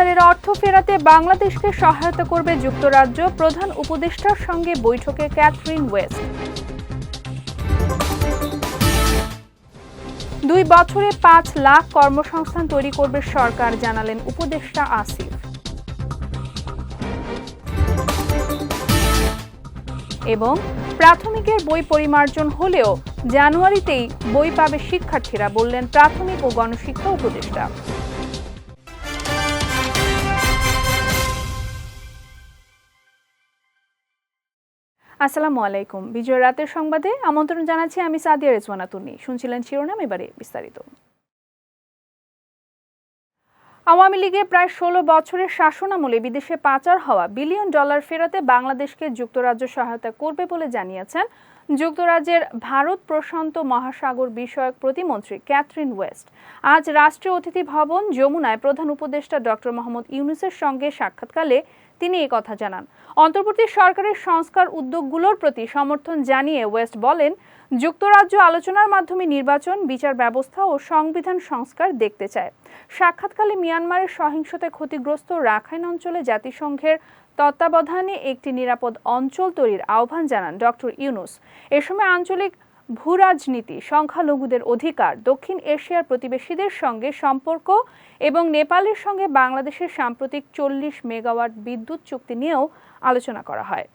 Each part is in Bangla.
পাচারের অর্থ ফেরাতে বাংলাদেশকে সহায়তা করবে যুক্তরাজ্য প্রধান উপদেষ্টার সঙ্গে বৈঠকে ক্যাথরিন ওয়েস্ট। দুই বছরে পাঁচ লাখ কর্মসংস্থান তৈরি করবে সরকার, জানালেন উপদেষ্টা আসিফ। এবং প্রাথমিকের বই পরিমার্জন হলেও জানুয়ারিতেই বই পাবে শিক্ষার্থীরা, বললেন প্রাথমিক ও গণশিক্ষা উপদেষ্টা। আসসালামু আলাইকুম। বিজয় রাতের সংবাদে আমন্ত্রণ জানাচ্ছি আমি সাদিয়া রেজওয়ানা তুন্নি শুনছিলেন শিরোনাম, এবারে বিস্তারিত। আওয়ামী লীগের প্রায় ষোলো বছরের শাসনামলে বিদেশে পাচার হওয়া বিলিয়ন ডলার ফেরাতে বাংলাদেশকে যুক্তরাজ্য সহায়তা করবে বলে জানিয়েছেন যুক্তরাজ্যের ভারত প্রশান্ত মহাসাগর বিষয়ক প্রতিমন্ত্রী ক্যাথরিন ওয়েস্ট। আজ রাষ্ট্রীয় অতিথি ভবন যমুনায় প্রধান উপদেষ্টা ডক্টর মোহাম্মদ ইউনুসের সঙ্গে সাক্ষাৎকালে তিনি এই কথা জানান। অন্তর্বর্তী সরকারের সংস্কার উদ্যোগগুলোর প্রতি সমর্থন জানিয়ে ওয়েস্ট বলেন, যুক্তরাজ্য আলোচনার মাধ্যমে নির্বাচন, বিচার ব্যবস্থা ও সংবিধান সংস্কার দেখতে চায়। সাক্ষাৎকালে মিয়ানমারের সহিংসতায় ক্ষতিগ্রস্ত রাখাইন অঞ্চলে জাতিসংঘের তত্ত্বাবধানে একটি নিরাপদ অঞ্চল তৈরির আহ্বান জানান ডক্টর ইউনুস। এ সময় আঞ্চলিক ভূরাজনীতি, সংখ্যালঘুদের অধিকার, দক্ষিণ এশিয়ার প্রতিবেশীদের সঙ্গে সম্পর্ক এবং নেপালের সঙ্গে বাংলাদেশের সাম্প্রতিক চল্লিশ মেগাওয়াট বিদ্যুৎ চুক্তি নিয়েও আলোচনা করা হয়।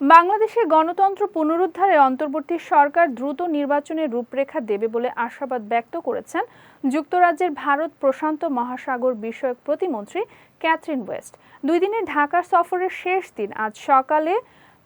বাংলাদেশের গণতন্ত্র পুনরুদ্ধারে অন্তর্বর্তী সরকার দ্রুত নির্বাচনের রূপরেখা দেবে বলে আশাবাদ ব্যক্ত করেছেন যুক্তরাজ্যের ভারত প্রশান্ত মহাসাগর বিষয়ক প্রতিমন্ত্রী ক্যাথরিন ওয়েস্ট। দুই দিনের ঢাকা সফরের শেষ দিন আজ সকালে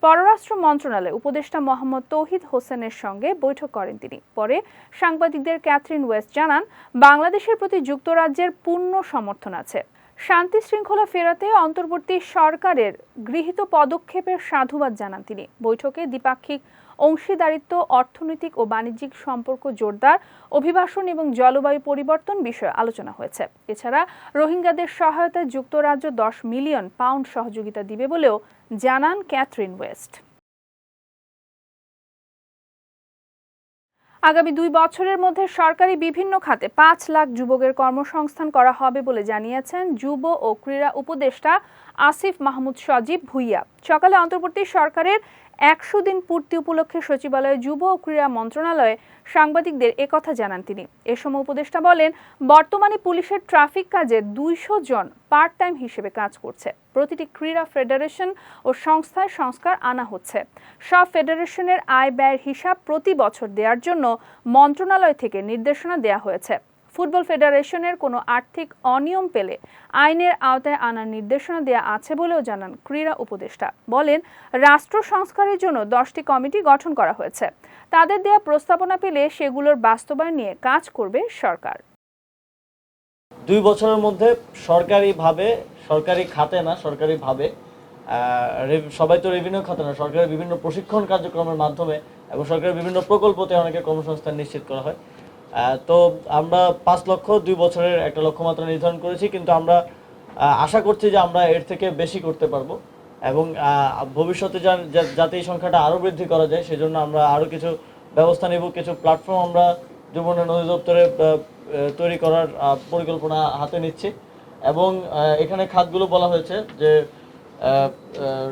পররাষ্ট্র মন্ত্রণালয়ে উপদেষ্টা মোহাম্মদ তৌহিদ হোসেনের সঙ্গে বৈঠক করেন তিনি। পরে সাংবাদিকদের ক্যাথরিন ওয়েস্ট জানান, বাংলাদেশের প্রতি যুক্তরাজ্যের পূর্ণ সমর্থন আছে। শান্তি শৃঙ্খলা ফেরাতে অন্তর্বর্তী সরকারের গৃহীত পদক্ষেপের সাধুবাদ জানান তিনি। বৈঠকে দ্বিপাক্ষিক অংশীদারিত্ব, অর্থনৈতিক ও বাণিজ্যিক সম্পর্ক জোরদার, অভিবাসন এবং জলবায়ু পরিবর্তন বিষয়ে আলোচনা হয়েছে। এছাড়া রোহিঙ্গাদের সহায়তায় যুক্তরাজ্য দশ মিলিয়ন পাউন্ড সহযোগিতা দিবে বলেও জানান ক্যাথরিন ওয়েস্ট। আগামী দুই বছরের মধ্যে সরকারি বিভিন্ন খাতে পাঁচ লাখ যুবকের কর্মসংস্থান করা হবে বলে জানিয়েছেন যুব ও ক্রীড়া উপদেষ্টা আসিফ মাহমুদ সজীব ভুইয়া। সকালে অন্তর্বর্তী সরকারের একশো দিন পূর্তি উপলক্ষে সচিবালয়ে যুব ও ক্রীড়া মন্ত্রণালয়ে সাংবাদিকদের একথা জানান তিনি। এ সময় উপদেষ্টা বলেন, বর্তমানে পুলিশের ট্রাফিক কাজে দুইশো জন পার্ট টাইম হিসেবে কাজ করছে। প্রতিটি ক্রীড়া ফেডারেশন ও সংস্থায় সংস্কার আনা হচ্ছে। সব ফেডারেশনের আয় ব্যয়ের হিসাব প্রতি বছর দেওয়ার জন্য মন্ত্রণালয় থেকে নির্দেশনা দেওয়া হয়েছে। ফুটবল ফেডারেশনের কোনো আর্থিক অনিয়ম পেলে আইনের আওতায় আনার নির্দেশনা দেওয়া আছে বলেও জানান ক্রীড়া উপদেষ্টা। বলেন, রাষ্ট্র সংস্কারের জন্য দশটি কমিটি গঠন করা হয়েছে। তাদের দেয়া প্রস্তাবনা পেলে সেগুলোর বাস্তবায়ন নিয়ে কাজ করবে সরকার। দুই বছরের মধ্যে সরকারিভাবে, সরকারি খাতে না, সরকারিভাবে সবাই তো রেভিনিউ খাতে না, সরকারের বিভিন্ন প্রশিক্ষণ কার্যক্রমের মাধ্যমে এবং সরকারের বিভিন্ন প্রকল্পতে অনেকে কর্মসংস্থান নিশ্চিত করা হয়। তো আমরা পাঁচ লক্ষ দুই বছরের একটা লক্ষ্যমাত্রা নির্ধারণ করেছি, কিন্তু আমরা আশা করছি যে আমরা এর থেকে বেশি করতে পারব। এবং ভবিষ্যতে যাতে এই সংখ্যাটা আরও বৃদ্ধি করা যায়, সেজন্য আমরা আরও কিছু ব্যবস্থা নেব, কিছু প্ল্যাটফর্ম আমরা যুব উন্নয়ন অধিদপ্তরে তৈরি করার পরিকল্পনা হাতে নিচ্ছি। এবং এখানে খাতগুলো বলা হয়েছে যে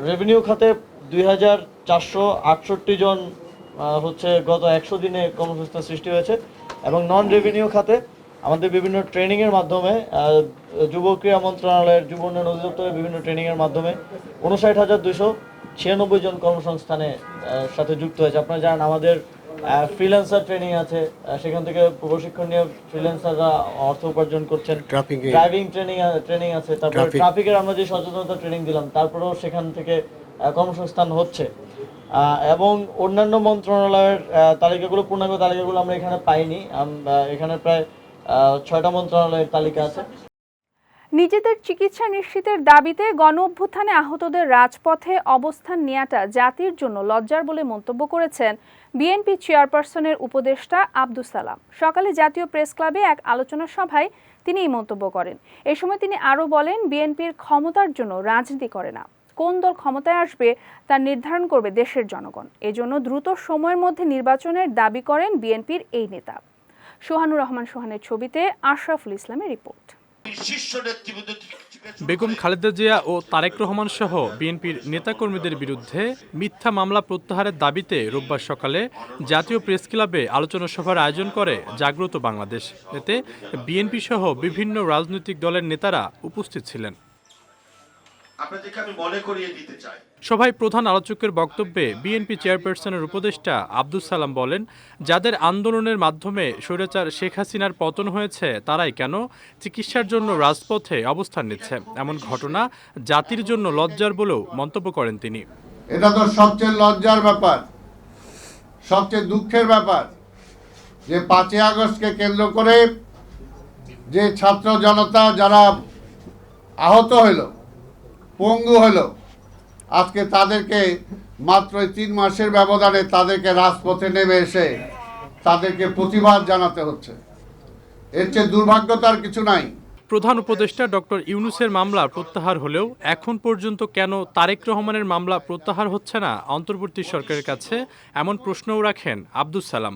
রেভিনিউ খাতে দুই হাজার চারশো আটষট্টি জন হচ্ছে গত একশো দিনে কর্মসংস্থান সৃষ্টি হয়েছে এবং নন রেভিনিউ খাতে আমাদের বিভিন্ন ট্রেনিংয়ের মাধ্যমে যুব ক্রীড়া মন্ত্রণালয়ের যুব উন্নয়ন অধিদপ্তরের বিভিন্ন ট্রেনিংয়ের মাধ্যমে উনষাট হাজার দুশো ছিয়ানব্বই জন কর্মসংস্থানে সাথে যুক্ত হয়েছে। আপনারা জানেন আমাদের ফ্রিল্যান্সার ট্রেনিং আছে সেখান থেকে প্রশিক্ষণ নিয়ে ফ্রিল্যান্সাররা অর্থ উপার্জন করছেন। ড্রাইভিং ট্রেনিং ট্রেনিং আছে। তারপর ট্রাফিকের আমরা যে সচেতনতা ট্রেনিং দিলাম তারপরেও সেখান থেকে কর্মসংস্থান হচ্ছে। এবং অন্যান্য মন্ত্রণালয়ের তালিকাগুলো, পূর্ণাঙ্গ তালিকাগুলো আমরা এখানে পাইনি। এখানে প্রায় ছয়টা মন্ত্রণালয়ের তালিকা আছে। নিজেদের চিকিৎসা নিশ্চিতের দাবিতে গণ অভ্যুত্থানে আহতদের রাজপথে অবস্থান নেওয়াটা জাতির জন্য লজ্জার বলে মন্তব্য করেছেন বিএনপি চেয়ারপারসনের উপদেষ্টা আব্দুস সালাম। সকালে জাতীয় প্রেস ক্লাবে এক আলোচনা সভায় তিনি এই মন্তব্য করেন। এ সময় তিনি আরও বলেন, বিএনপির ক্ষমতার জন্য রাজনীতি করে না। কোন দল ক্ষমতায় আসবে তা নির্ধারণ করবে দেশের জনগণ। এজন্য দ্রুত সময়ের মধ্যে নির্বাচনের দাবি করেন বিএনপির এই নেতা। সোহানুর রহমান সোহানের ছবিতে আশরাফুল ইসলামের রিপোর্ট। বেগম খালেদা জিয়া ও তারেক রহমান সহ বিএনপির নেতাকর্মীদের বিরুদ্ধে মিথ্যা মামলা প্রত্যাহারের দাবিতে রোববার সকালে জাতীয় প্রেস ক্লাবে আলোচনা সভার আয়োজন করে জাগ্রত বাংলাদেশ। এতে বিএনপি সহ বিভিন্ন রাজনৈতিক দলের নেতারা উপস্থিত ছিলেন। আপনাদেরকে আমি মনে করিয়ে দিতে চাই। সভায় প্রধান আলোচকের বক্তব্যে বিএনপি চেয়ারপারসনের উপদেষ্টা আব্দুল সালাম বলেন যাদের আন্দোলনের মাধ্যমে স্বৈরাচার শেখ হাসিনার পতন হয়েছে তারাই কেন চিকিৎসার জন্য রাজপথে অবস্থান নিচ্ছে? এমন ঘটনা জাতির জন্য লজ্জার বলেও মন্তব্য করেন তিনি। এটা তো সবচেয়ে লজ্জার ব্যাপার সবচেয়ে দুঃখের ব্যাপার যে পাঁচই আগস্টকে কেন্দ্র করে যে ছাত্র জনতা যারা আহত হইল পঙ্গু হইল আজকে তাদেরকে মাত্র তিন মাসের ব্যবধানে তাদেরকে রাজপথে নেমে এসে তাদেরকে প্রতিবাদ জানাতে হচ্ছে। এর চেয়ে দুর্ভাগ্যতার কিছু নাই। প্রধান উপদেষ্টা ডক্টর ইউনুসের মামলা প্রত্যাহার হলেও এখন পর্যন্ত কেন তারেক রহমানের মামলা প্রত্যাহার হচ্ছে না অন্তর্বর্তী সরকারের কাছে এমন প্রশ্নও রাখেন আব্দুল সালাম।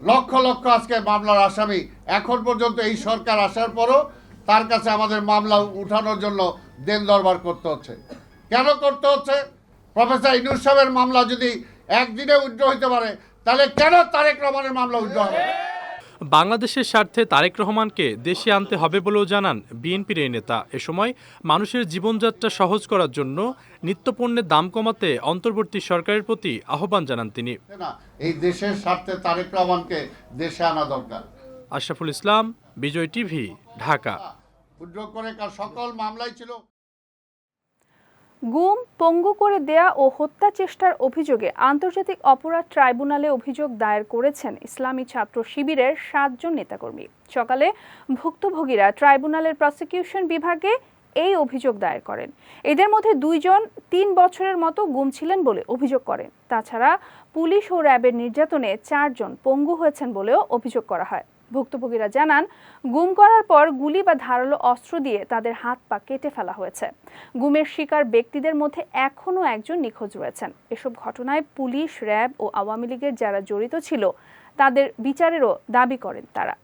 লক্ষ লক্ষ আজকে মামলার আসামি। এখন পর্যন্ত এই সরকার আসার পরও তার কাছে আমাদের মামলা উঠানোর জন্য দেন দরবার করতে হচ্ছে। কেন করতে হচ্ছে? প্রফেসর ইনুস সাহেবের মামলা যদি একদিনে উইথড্র হইতে পারে তাহলে কেন তারেক রহমানের মামলা উইথড্র হবে? বাংলাদেশের স্বার্থে তারেক রহমানকে দেশে আনতে হবে বলেও জানান বিএনপির এই নেতা। এ সময় মানুষের জীবনযাত্রা সহজ করার জন্য নিত্যপণ্যের দাম কমাতে অন্তর্বর্তী সরকারের প্রতি আহ্বান জানান তিনি। এই দেশের স্বার্থে তারেক রহমানকে দেশে আনা দরকার। আশরাফুল ইসলাম বিজয় টিভি ঢাকা। উইথড্র করে সকল মামলাই ছিল। গুম, পঙ্গু করে দেয়া ও হত্যা চেষ্টার অভিযোগে আন্তর্জাতিক অপরাধ ট্রাইব্যুনালে অভিযোগ দায়ের করেছেন ইসলামী ছাত্র শিবিরের সাতজন নেতাকর্মী। সকালে ভুক্তভোগীরা ট্রাইব্যুনালের প্রসিকিউশন বিভাগে এই অভিযোগ দায়ের করেন। এদের মধ্যে দুইজন তিন বছরের মতো গুম ছিলেন বলে অভিযোগ করেন। তাছাড়া পুলিশ ও র্যাবের নির্যাতনে চারজন পঙ্গু হয়েছেন বলেও অভিযোগ করা হয়। ভুক্তভোগীরা জানান, গুম করার পর গুলি বা ধারালো অস্ত্র দিয়ে তাদের হাত পা কেটে ফেলা হয়েছে। গুমের শিকার ব্যক্তিদের মধ্যে এখনও একজন নিখোঁজ রয়েছেন। এসব ঘটনায় পুলিশ, র্যাব ও আওয়ামী লীগের যারা জড়িত ছিল, তাদের বিচারেরও দাবি করেন তারা।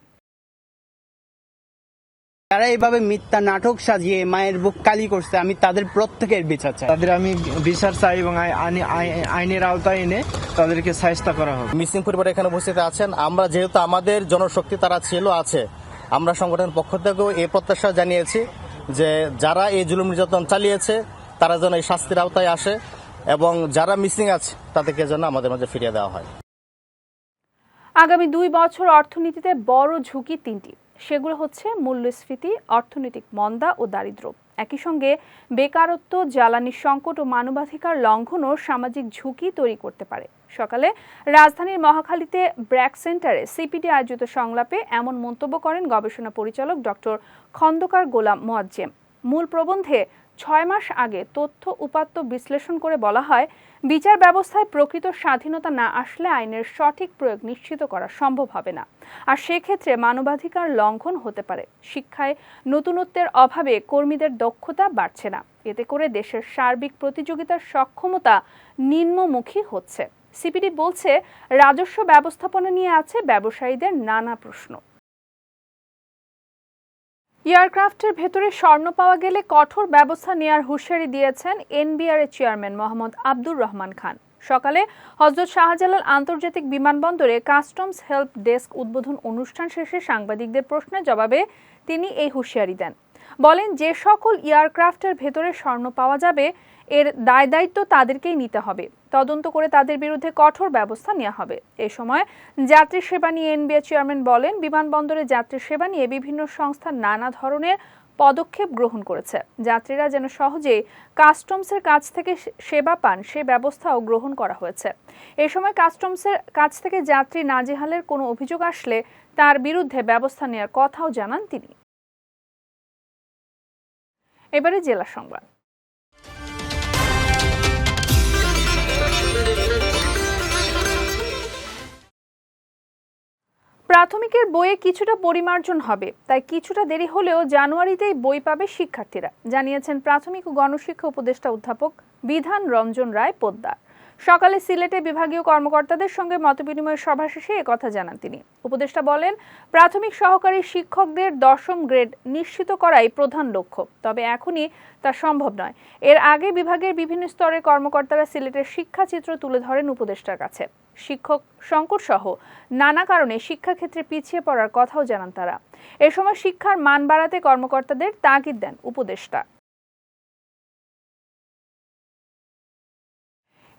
যারা এইভাবে মিথ্যা নাটক সাজিয়ে মায়ের বুক কালি করছে আমি তাদের প্রত্যেকের বিচার চাই। তাদের আমি বিচার চাই এবং আই- আইনি- আই- আইনের আওতায় এনে তাদেরকে সাহায্য করা হবে মিসিং পরিবার এখানে উপস্থিত আছেন। আমরা যেহেতু আমাদের জনশক্তি তারা ছিল আছে। আমরা সংগঠনের পক্ষ থেকেও এই প্রত্যাশা জানিয়েছি যে যারা এই জুলুম নির্যাতন চালিয়েছে তারা যেন এই শাস্তির আওতায় আসে এবং যারা মিসিং আছে তাদেরকে যেন আমাদের মাঝে ফিরিয়ে দেওয়া হয়। আগামী দুই বছর অর্থনীতিতে বড় ঝুঁকি তিনটি। সেগুলো হচ্ছে মূল্যস্ফীতি, অর্থনৈতিক মন্দা ও দারিদ্র। একই সঙ্গে বেকারত্ব, জ্বালানির সংকট ও মানবাধিকার লঙ্ঘন ও সামাজিক ঝুঁকি তৈরি করতে পারে। সকালে রাজধানীর মহাখালীতে ব্র্যাক সেন্টারে সিপিডি আয়োজিত সংলাপে এমন মন্তব্য করেন গবেষণা পরিচালক ডক্টর খন্দকার গোলাম মোয়াজ্জেম। মূল প্রবন্ধে ছয় মাস আগে তথ্য উপাত্ত বিশ্লেষণ করে বলা হয়, বিচার ব্যবস্থায় প্রকৃত স্বাধীনতা না আসলে আইনের সঠিক প্রয়োগ নিশ্চিত করা সম্ভব হবে না। আর সেক্ষেত্রে মানবাধিকার লঙ্ঘন হতে পারে। শিক্ষায় নতুনত্বের অভাবে কর্মীদের দক্ষতা বাড়ছে না। এতে করে দেশের সার্বিক প্রতিযোগিতার সক্ষমতা নিম্নমুখী হচ্ছে। সিপিডি বলছে, রাজস্ব ব্যবস্থাপনা নিয়ে আছে ব্যবসায়ীদের নানা প্রশ্ন। এয়ারক্রাফটের ভেতরে স্বর্ণ পাওয়া গেলে কঠোর ব্যবস্থা নেয়ার হুঁশিয়ারি দিয়েছেন এনবিআর এর চেয়ারম্যান মোহাম্মদ আব্দুর রহমান খান। সকালে হজরত শাহজালাল আন্তর্জাতিক বিমানবন্দরে কাস্টমস হেল্প ডেস্ক উদ্বোধন অনুষ্ঠান শেষে সাংবাদিকদের প্রশ্নের জবাবে তিনি এই হুঁশিয়ারি দেন। বলেন, যে সকল এয়ারক্রাফটের ভেতরে স্বর্ণ পাওয়া যাবে এর দায় দায়িত্ব তাদেরকেই নিতে হবে। তদন্ত করে তাদের বিরুদ্ধে কঠোর ব্যবস্থা নেওয়া হবে। এ সময় যাত্রী সেবা নিয়ে এনবিআর চেয়ারম্যান বলেন, বিমানবন্দরে যাত্রী সেবা নিয়ে বিভিন্ন সংস্থা নানা ধরনের পদক্ষেপ গ্রহণ করেছে। যাত্রীরা যেন সহজেই কাস্টমসের কাছ থেকে সেবা পান, সে ব্যবস্থাও গ্রহণ করা হয়েছে। এ সময় কাস্টমসের কাছ থেকে যাত্রী নাজেহালের কোনো অভিযোগ আসলে তার বিরুদ্ধে ব্যবস্থা নেওয়ার কথাও জানান তিনি। এবারে জেলা সংবাদ। প্রাথমিকের বইয়ে কিছুটা পরিমার্জন হবে, তাই কিছুটা দেরি হলেও জানুয়ারিতেই বই পাবে শিক্ষার্থীরা, জানিয়েছেন প্রাথমিক ও গণশিক্ষা উপদেষ্টা অধ্যাপক বিধান রঞ্জন রায় পোদ্দার। সকালে সিলেটে বিভাগীয় কর্মকর্তাদের সঙ্গে মতবিনিময় সভা শেষে একথা জানান তিনি। উপদেষ্টা বলেন, প্রাথমিক সহকারী শিক্ষকদের দশম গ্রেড নিশ্চিত করাই প্রধান লক্ষ্য, তবে এখনই তা সম্ভব নয়। এর আগে বিভাগের বিভিন্ন স্তরের কর্মকর্তারা সিলেটের শিক্ষাচিত্র তুলে ধরেন উপদেষ্টার কাছে। শিক্ষক সংকট সহ নানা কারণে শিক্ষাক্ষেত্রে পিছিয়ে পড়ার কথাও জানান তারা। এ সময় শিক্ষার মান বাড়াতে কর্মকর্তাদের তাগিদ দেন উপদেষ্টা।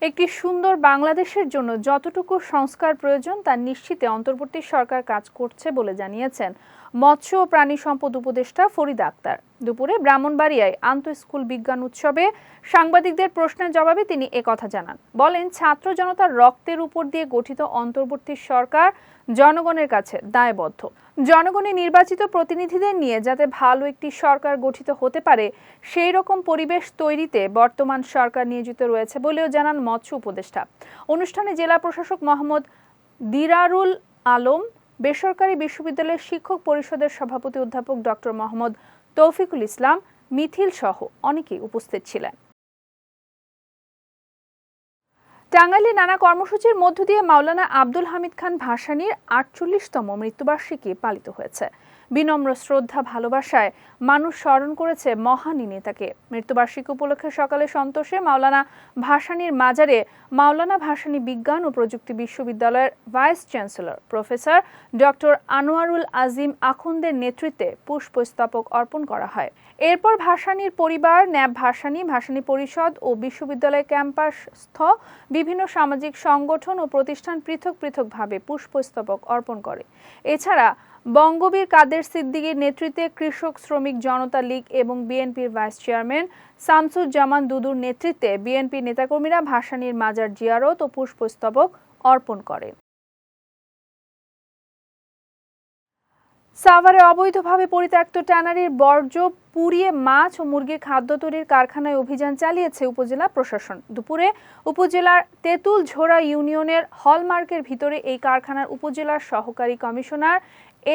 একটি সুন্দর বাংলাদেশের জন্য যতটুকু সংস্কার প্রয়োজন তা নিশ্চিতে অন্তর্বর্তী সরকার কাজ করছে বলে জানিয়েছেন মৎস্য ও প্রাণী সম্পদ উপদেষ্টা ফরিদা আক্তার। দুপুরে ব্রাহ্মণবাড়িয়ায় আন্ত স্কুল বিজ্ঞান উৎসবে সাংবাদিকদের প্রশ্নের জবাবে তিনি একথা জানান। বলেন, ছাত্র জনতার রক্তের উপর দিয়ে গঠিত অন্তর্বর্তী সরকার জনগণের কাছে দায়বদ্ধ। জনগণের নির্বাচিত প্রতিনিধিদের নিয়ে যাতে ভালো একটি সরকার গঠিত হতে পারে, সেই রকম পরিবেশ তৈরিতে বর্তমান সরকার নিয়োজিত রয়েছে বলেও জানান মৎস্য উপদেষ্টা। অনুষ্ঠানে জেলা প্রশাসক মোহাম্মদ দিরারুল আলম বেসরকারি বিশ্ববিদ্যালয়ের শিক্ষক পরিষদের সভাপতি অধ্যাপক ডক্টর মোহাম্মদ তৌফিকুল ইসলাম, মিথিল সহ অনেকেই উপস্থিত ছিলেন। টাঙ্গাইলে নানা কর্মসূচির মধ্য দিয়ে মাওলানা আব্দুল হামিদ খান ভাসানির আটচল্লিশতম মৃত্যুবার্ষিকী পালিত হয়েছে। বিনম্র শ্রদ্ধা ভালোবাসায় মানুষ স্মরণ করেছে মহানী নেতাকে। মৃত্যুবার্ষিকী উপলক্ষে সকালে সন্তোষে মাওলানা ভাসানীর মাজারে মাওলানা ভাসানী বিজ্ঞান ও প্রযুক্তি বিশ্ববিদ্যালয়ের vice chancellor professor doctor Anwarul Azim আখন্দের নেতৃত্বে পুষ্পস্তবক অর্পণ করা হয়। এরপর ভাসানীর পরিবার, ন্যাব ভাসানী ভাসানী পরিষদ ও বিশ্ববিদ্যালয় ক্যাম্পাসস্থ বিভিন্ন সামাজিক সংগঠন ও প্রতিষ্ঠান পৃথক পৃথকভাবে পুষ্পস্তবক অর্পণ করে। এছাড়া বঙ্গবীর কাদের সিদ্দিকীর নেতৃত্বে কৃষক শ্রমিক জনতা লীগ এবং বিএনপির ভাইস চেয়ারম্যান শামসুজ্জামান দুদুর নেতৃত্বে বিএনপি নেতাকর্মীরা ভাসানীর মাজার জিয়ারত ও পুষ্পস্তবক অর্পণ করেন। সাভারে অবৈধভাবে পরিত্যক্ত ট্যানারির বর্জ্য, পুড়িয়ে মাছ ও মুরগির খাদ্য তৈরির কারখানায় অভিযান চালিয়েছে উপজেলা প্রশাসন। দুপুরে উপজেলার তেঁতুল ঝোড়া ইউনিয়নের হলমার্কের ভিতরে এই কারখানার উপজেলার সহকারী commissioner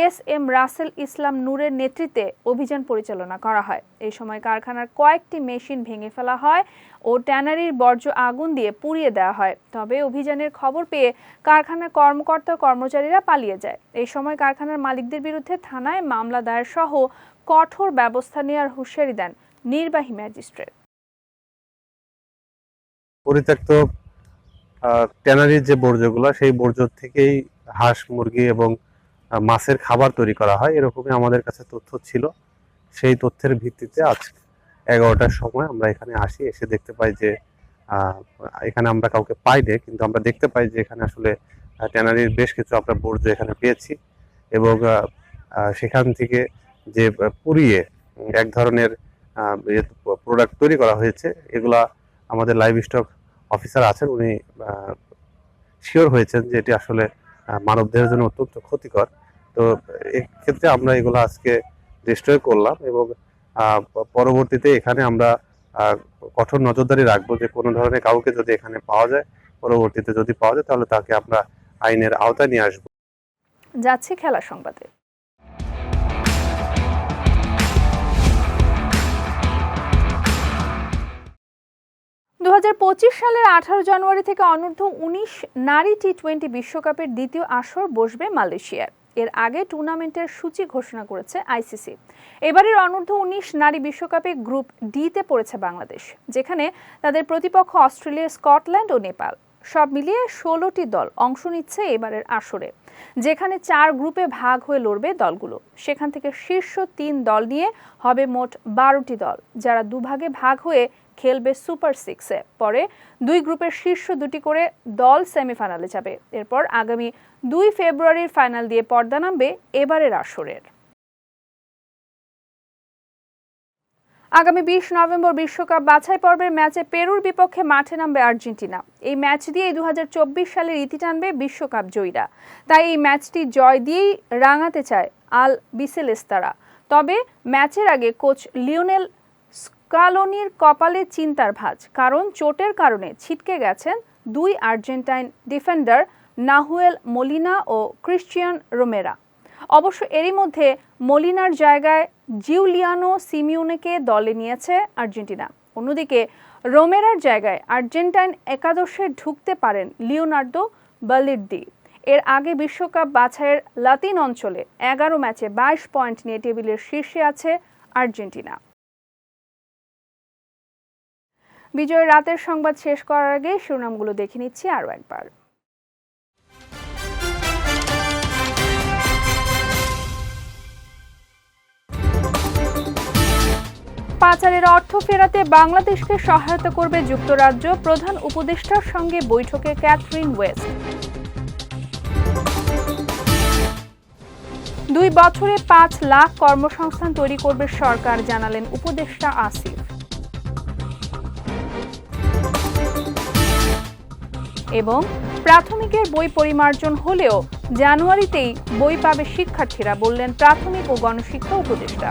S M Rasel Islam নূরের নেতৃত্বে অভিযান পরিচালনা করা হয়। এই সময় কারখানার কয়েকটি মেশিন ভেঙে ফেলা হয় ও ট্যানারির বর্জ্য আগুন দিয়ে পুড়িয়ে দেওয়া হয়। তবে অভিযানের খবর পেয়ে কারখানার কর্মকর্তা কর্মচারীরা পালিয়ে যায়। এই সময় কারখানার মালিকদের বিরুদ্ধে থানায় মামলা দায়ের সহ কঠোর ব্যবস্থা নেওয়ার হুঁশিয়ারি দেন নির্বাহী ম্যাজিস্ট্রেট। পরিত্যক্ত ট্যানারির যে বর্জ্যগুলো, সেই বর্জ্য থেকেই হাঁস, মুরগি এবং মাছের খাবার তৈরি করা হয়। এরকমই আমাদের কাছে তথ্য ছিল। সেই তথ্যের ভিত্তিতে আজ এগারোটার সময় আমরা এখানে আসি, এসে দেখতে পাই যে এখানে আমরা কাউকে পাই পাইনি কিন্তু আমরা দেখতে পাই যে এখানে আসলে ট্যানারির বেশ কিছু আমরা বর্জ্য এখানে পেয়েছি এবং সেখান থেকে যে পুড়িয়ে এক ধরনের প্রোডাক্ট তৈরি করা হয়েছে, এগুলা আমাদের লাইভ স্টক অফিসার আছেন, উনি শিওর হয়েছেন যে এটি আসলে মানবদেহের জন্য অত্যন্ত ক্ষতিকর। তো এক্ষেত্রে আমরা এগুলো আজকে ডিস্ট্রয় করলাম এবং পরবর্তীতে এখানে আমরা কঠোর নজরদারি রাখব যে কোনো ধরনের কাউকে যদি এখানে পাওয়া যায়, পরবর্তীতে যদি পাওয়া যায় তাহলে তাকে আমরা আইনের আওতায় নিয়ে আসব। যাচ্ছি খেলা সংবাদে। দু হাজার পঁচিশ সালের আঠারো জানুয়ারি থেকে অনূর্ধ্ব উনিশ নারী টি টোয়েন্টি বিশ্বকাপের দ্বিতীয় আসর বসবে মালয়েশিয়ায় এর আগে টুর্নামেন্টের সূচি ঘোষণা করেছে আইসিসি। এবারের অনূর্ধ্ব উনিশ নারী বিশ্বকাপে গ্রুপ ডিতে পড়েছে বাংলাদেশ, যেখানে তাদের প্রতিপক্ষ অস্ট্রেলিয়া, স্কটল্যান্ড ও নেপাল। সব মিলিয়ে ষোলোটি দল অংশ নিচ্ছে এবারের আসরে, যেখানে চার গ্রুপে ভাগ হয়ে লড়বে দলগুলো। সেখান থেকে শীর্ষ তিন দল নিয়ে হবে মোট বারোটি দল, যারা দুভাগে ভাগ হয়ে খেলবে সুপার সিক্সে। পরে দুই গ্রুপের শীর্ষ দুটি করে দল সেমিফাইনালে যাবে। এরপর আগামী দুই ফেব্রুয়ারির ফাইনাল দিয়ে পর্দা নামবে এবারের আসরের। আগামী বিশ নভেম্বর বিশ্বকাপ বাছাই পর্বের ম্যাচে পেরুর বিপক্ষে মাঠে নামবে আর্জেন্টিনা। এই ম্যাচ দিয়ে দু হাজার চব্বিশ সালের ইতি টানবে বিশ্বকাপ জয়ীরা। তাই এই ম্যাচটি জয় দিয়েই রাঙাতে চায় আল বিসেলেস্তারা তবে ম্যাচের আগে কোচ লিওনেল স্কালোনির কপালে চিন্তার ভাঁজ, কারণ চোটের কারণে ছিটকে গেছেন দুই আর্জেন্টাইন ডিফেন্ডার নাহুয়েল মলিনা ও ক্রিশ্চিয়ান রোমেরা। অবশ্য এরই মধ্যে মলিনার জায়গায় জিউলিয়ানো সিমিউনেকে দলে নিয়েছে আর্জেন্টিনা। অন্যদিকে রোমেরার জায়গায় আর্জেন্টাইন একাদশে ঢুকতে পারেন লিওনার্দো বালির্দি এর আগে বিশ্বকাপ বাছাইয়ের লাতিন অঞ্চলে এগারো ম্যাচে বাইশ পয়েন্ট নিয়ে টেবিলের শীর্ষে আছে আর্জেন্টিনা। বিজয়ের রাতের সংবাদ শেষ করার আগে শিরোনামগুলো দেখে নিচ্ছি আরও একবার। পাচারের অর্থ ফেরাতে বাংলাদেশকে সহায়তা করবে যুক্তরাজ্য, প্রধান উপদেষ্টার সঙ্গে বৈঠকে ক্যাথরিন ওয়েস্ট। দুই বছরে পাঁচ লাখ কর্মসংস্থান তৈরি করবে সরকার, জানালেন উপদেষ্টা আসিফ। এবং প্রাথমিকের বই পরিমার্জন হলেও জানুয়ারিতেই বই পাবে শিক্ষার্থীরা বললেন প্রাথমিক ও গণশিক্ষা উপদেষ্টা।